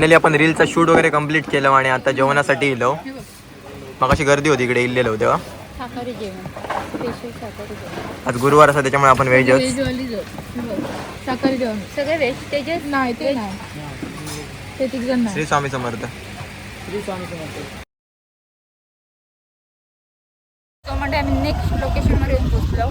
Finally आपण रीलचा shoot वगैरे complete केलं आणि आता जेवणासाठी येलो मग अशी गर्दी होती इकडे इल्लेलो तेव्हा. आज गुरुवार असा त्याच्यामुळे आपण व्हेजच व्हेजवाली जेवण. शाकाहारी जेवण. सगळे वेज तेजस नाही ते नाही ते तिघ जण नाही श्री स्वामी समर्थ तो म्हणजे आम्ही नेक्स्ट लोकेशनवर येऊन पोचलो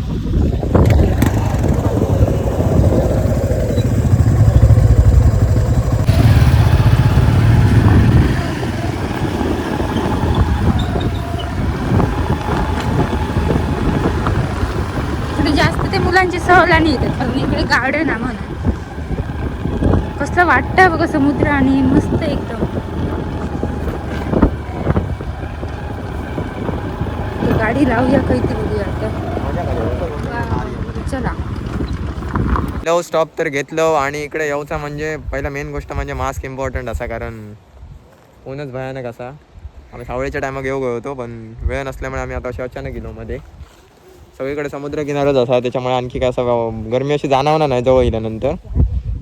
इकडे जास्त ते मुलांची नाही आणि येतात पण इकडे गार्डन आहे म्हणून. कसं वाटतं बघा समुद्र आणि मस्त एकदम. गाडी लावूया काहीतरी बघूया आता. चला. स्टॉप तर घेतलं आणि इकडे यायचा म्हणजे पहिला मेन गोष्ट म्हणजे मास्क इम्पॉर्टंट असा कारण ऊनच भयानक असा. आम्ही सावळीच्या टायमात येऊ गयो होतो पण वेळ नसल्यामुळे आम्ही आता असे अचानक गेलो मध्ये. सगळीकडे समुद्र किनाराच असा त्याच्यामुळे आणखी काय असं गरमी अशी जाणवणार नाही जवळ येल्यानंतर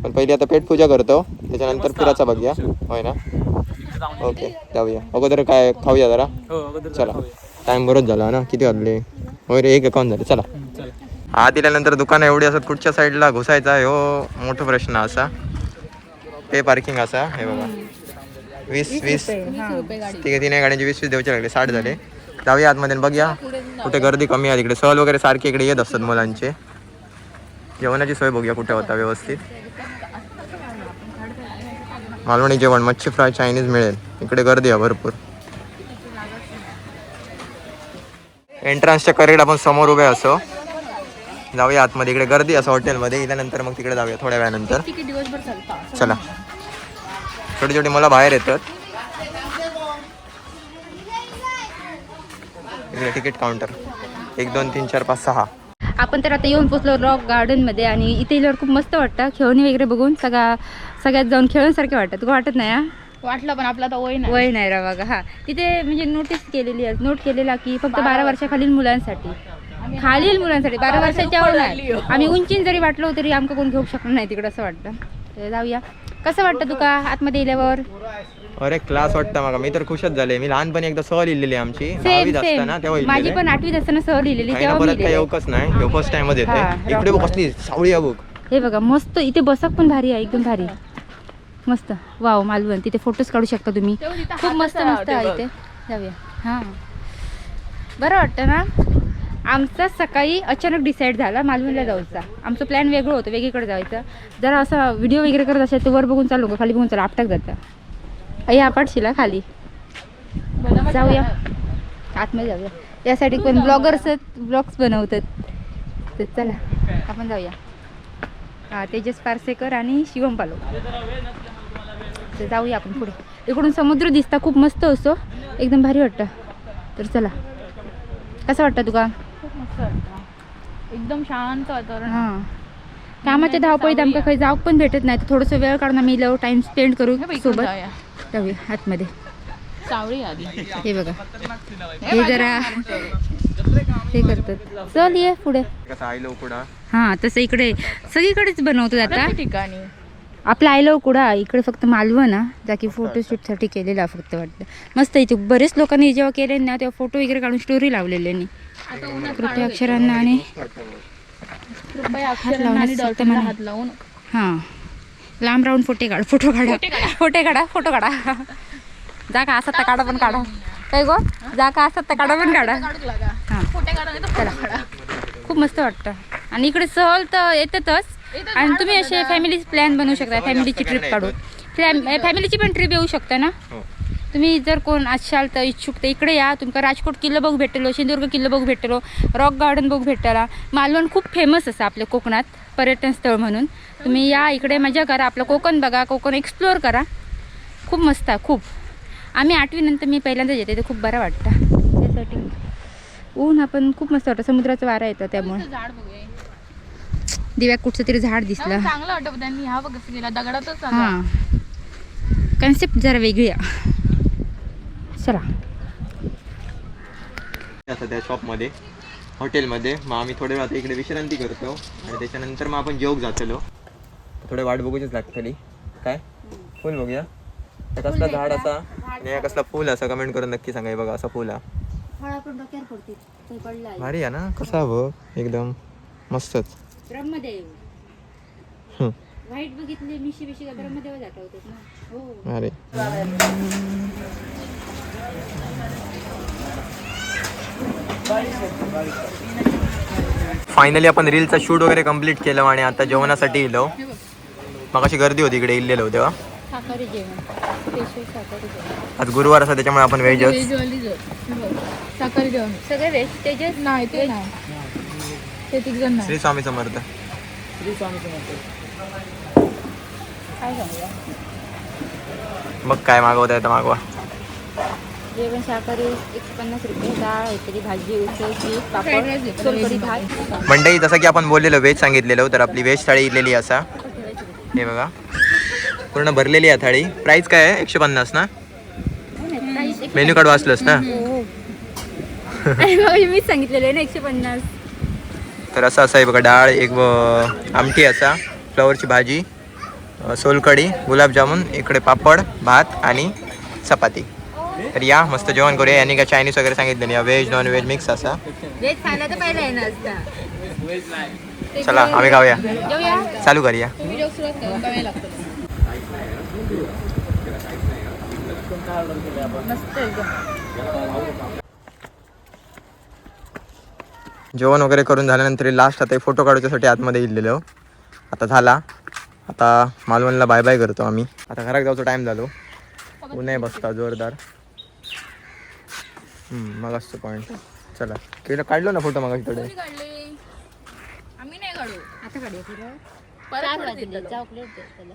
पण पहिली आता पेट पूजा करतो त्याच्यानंतर फिरायचा बघूया. होय ना? ओके जाऊया. अगोदर काय खाऊया जरा? चला. टाइम बरोच झाला ना? किती वाजले? होय रे एक अकाउंट झाले. चला. आत दिल्यानंतर दुकानं एवढी असत कुठच्या साईडला घुसायचा ह्यो मोठा प्रश्न असा. पे पार्किंग असा. हे बघा. वीस वीस. तिघे तिने गाड्यांचे वीस वीस देऊचे लागले. साठ झाले. जाऊया आतमध्ये बघूया. कुठे गर्दी कमी आहे तिकडे. सहल वगैरे सारखे इकडे येत असतात मुलांचे. जेवणाची सोय बघूया कुठे होता व्यवस्थित. मालवणी जेवण मच्छी फ्राय चायनीज मिळेल. इकडे गर्दी आहे भरपूर. एंट्रन्सच्या करेक्ट आपण समोर उभे असो. जाऊया आतमध्ये. इकडे गर्दी असं हॉटेलमध्ये. गेल्यानंतर मग तिकडे जाऊया थोड्या वेळानंतर. चला. छोटी छोटी मुलं बाहेर येतात. इकडे तिकीट काउंटर एक दोन तीन चार पाच सहा. आपण तर आता येऊन पोचलो रॉक गार्डनमध्ये आणि इथे खूप मस्त वाटतं. खेळणी वगैरे बघून सगळा सगळ्यात जाऊन खेळण्यासारखे वाटतं. तुला वाटत नाही हा? वाटलं पण आपला आता वय नाही. वय नाही रा बघा हा. तिथे म्हणजे नोटीस केलेली आहे. नोट केलेला की फक्त बारा वर्षाखालील मुलांसाठी. खालील मुलांसाठी. बारा वर्षाच्या वर नाही. आम्ही उंचीन जरी वाटलो तरी आमचं कोण घेऊ शकणार नाही तिकडं असं वाटतं. तर जाऊया. कसं वाटतं तुका आतमध्ये गेल्यावर अरे क्लास वाटतं मला मी तर खुशच झाले. मी लहानपणी एकदा सहल लिहिलेली आमची. सेम दहावीत सेम असताना तेव्हा माझी लिहिलेली पण आठवीत असताना सहल लिहिलेली काही ना तेव्हा मी परत काही लिहिलेलं. नाही. ह्यो फर्स्ट टाइमच येते इकडे बघ कसली सावळी आहे बघ. हे बघा मस्त. इथे बसक पण भारी आहे एकदम भारी. मस्त. वाव मालवण. तिथे फोटोज काढू शकता तुम्ही. खूप मस्त मस्त आहे इथे. जाऊया. हां. बरं वाटतं ना? आमचा सकाळी अचानक डिसाईड झाला मालवणला जायचा आमचं प्लॅन वेगळं होतं वेगळीकडे जायचं. जरा असा व्हिडिओ वगैरे करत असेल तर वर बघून चालू का खाली बघून चालू आपटाक जातं. आई आपटशीला खाली. जाऊया. आतमध्ये जाऊया. यासाठी कोण ब्लॉगर्स ब्लॉग्स बनवतात. तर चला आपण जाऊया. हां तेजस पारसेकर आणि शिवम पालो तर जाऊया आपण पुढे. इकडून समुद्र दिसता खूप मस्त असतो एकदम भारी वाटतं. तर चला. कसं वाटतं तुका? मस्त वाटतं. एकदम शांत वातावरण. हां. कामाच्या धावपळीत आमका काही जाऊ पण भेटत नाही. तर थोडंसं वेळ काढून आम्ही लव टाइम स्पेंड करू सोबत. जाऊया. आतमध्ये. सावळी आधी. हे बघा. हे जरा हे करतात. चल ये पुढे. हां तसं इकडे सगळीकडेच बनवतात आता ठिकाणी? आपला आयलो कुडा इकडे फक्त मालवण ना जा की फोटोशूटसाठी केलेला फक्त वाटतं. मस्त इथे बरेच लोकांनी जेव्हा केले ना तेव्हा फोटो वगैरे काढून स्टोरी लावलेली आता कृपया अक्षरांना आणि कृपया हात लावण्यास लावून. हां. लांब राहून फोटे काढ फोटो काढा. फोटे काढा. फोटो काढा जा का असत तर काढा पण काढा. काय गो? जा का असत तर काढा पण हां. काढा. खूप मस्त वाटतं. आणि इकडे सहल तर येतातच. आणि तुम्ही असे फॅमिली प्लॅन बनवू शकता फॅमिलीची ट्रिप काढून. फॅमिलीची पण ट्रिप येऊ शकता ना? हो. तुम्ही जर कोण असाल तर इच्छुक तर इकडे या. तुमका राजकोट किल्लो बघू भेटलो सिंधुदुर्ग किल्लो बघू भेटलो रॉक गार्डन बघू भेटला. मालवण खूप फेमस असं आपल्या कोकणात पर्यटन स्थळ म्हणून. तुम्ही या इकडे मजा करा. आपलं कोकण बघा कोकण एक्सप्लोअर करा. खूप मस्त आहे खूप. आम्ही आठवीनंतर मी पहिल्यांदा येते ते खूप बरं वाटतं. त्यासाठी ऊन आपण खूप मस्त वाटतं. समुद्राचा वारा येतं त्यामुळे. इथं झाड बघूया? दिव्या कुठचं तरी झाड दिसलं. चांगलं वाटतं त्यांनी. हा बघ गेला दगडातच. हां. कन्सेप्ट जरा वेगळी आहे. चला. असं त्या शॉपमध्ये हॉटेलमध्ये मग आम्ही थोडे वेळ आता इकडे विश्रांती करतो. आणि त्याच्यानंतर मग आपण जेवक जातलो. थोडे वाट बघूचीच लागतली. काय? फुल बघूया. हे कसला झाड असा? आणि कसला फुल असा? कमेंट करून नक्की सांगा हे बघा असा फुल हा फळा पण डोक्यावर पडते ते पडला आहे. भारी आहे ना? कसा बघ एकदम मस्तच. ब्रह्मदेव. बघितले मिशी ब्रह्मदेवच आठवतात ना? हो. अरे. फायनली आपण रीलचा शूट वगैरे कंप्लीट केलं आणि आता जेवणासाठी इलो मग अशी गर्दी होती इकडे इल्लेलो तेव्हा. शाकाहारी जेवण. स्पेशल शाकाहारी जेवण. आज गुरुवार असा त्याच्यामुळे आपण व्हेज नाही श्री स्वामी समर्थ. मग काय मागवता येतं मागवा. जेवण शाकाहारी एकशे पन्नास रुपये डाळ काहीतरी भाजी उसळ पापड veg भात. मंडई जसं की आपण बोललेलो व्हेज सांगितलेलो तर आपली व्हेज थाळी इलेली असा. हे बघा. पूर्ण भरलेली आहे थाळी. प्राइस काय आहे? एकशे पन्नास ना? मेन्यू कार्ड वाचलंस ना? मग मीच सांगितलेलं ना एकशे पन्नास. तर असं असं आहे बघा डाळ एक आमटी असा फ्लॉवरची भाजी अ, सोलकढी गुलाबजामुन इकडे पापड भात आणि चपाती. तर या मस्त जेवण करूया. यांनी काय चायनीज वगैरे सांगितलं नाही. व्हेज नॉन व्हेज मिक्स असा. व्हेज खायला तर ना असता. चला आम्ही खाऊया. जेवूया? चालू करूया. जेवण वगैरे करून झाल्यानंतर लास्ट आता फोटो काढण्यासाठी आतमध्ये इलेलो आता झाला. आता मालवणला बाय बाय करतो आम्ही. आता घरात जाऊचा टाईम झालो. ऊन आहे बसता जोरदार. मग असतो पॉईंट चला. केलं काढलो ना फोटो मग थोडे काढले? आम्ही नाही काढू. आता काढूया. परत चार परत वाजले येतात. चॉकलेट दे त्याला.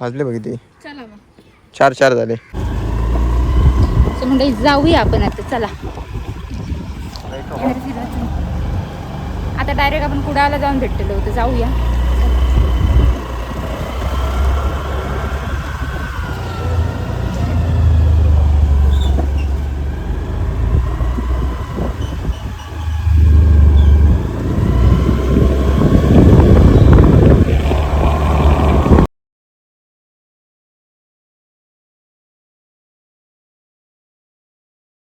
वाजले बघितली चला मग. चार चार झाले. सो म्हणजे जाऊया आपण आता चला. आता डायरेक्ट आपण कुडाळला जाऊन भेटलेलो होतो जाऊया.